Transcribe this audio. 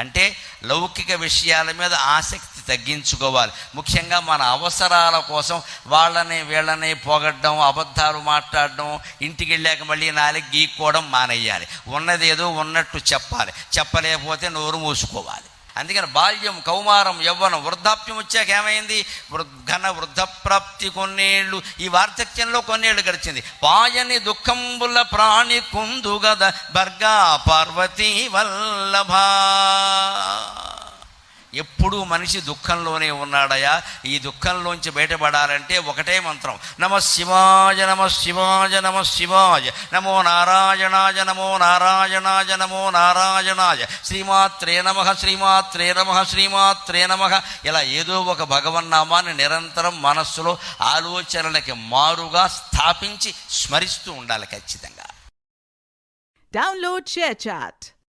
అంటే లౌకిక విషయాల మీద ఆసక్తి తగ్గించుకోవాలి. ముఖ్యంగా మన అవసరాల కోసం వాళ్ళని వీళ్ళని పొగడ్డం అబద్ధాలు మాట్లాడడం ఇంటికి వెళ్ళాక మళ్ళీ నాలుగు గీక్కోవడం మానేయాలి. ఉన్నది ఏదో ఉన్నట్టు చెప్పాలి. చెప్పలేకపోతే నోరు మూసుకోవాలి. అందుకని బాల్యం కౌమారం యవ్వనం వృద్ధాప్యం వచ్చాక ఏమైంది? వృ- ఘన వృద్ధప్రాప్తి కొన్నేళ్ళు. ఈ వార్ధక్యంలో కొన్నేళ్ళు గడిచింది. పాయని దుఃఖంబుల ప్రాణి కుందుగద భర్గా పార్వతీ వల్లభా. ఎప్పుడూ మనిషి దుఃఖంలోనే ఉన్నాడయా? ఈ దుఃఖంలోంచి బయటపడాలంటే ఒకటే మంత్రం. నమ శివాయ నమ శివాయ నమ శివాయ నమో నారాయణాయ నమో నారాయణాయ నమో నారాయణాయ. శ్రీమాత్రే నమ శ్రీమాత్రే నమ శ్రీమాత్రే నమ. ఇలా ఏదో ఒక భగవన్నామాన్ని నిరంతరం మనస్సులో ఆలోచనలకి మారుగా స్థాపించి స్మరిస్తూ ఉండాలి ఖచ్చితంగా. Download chat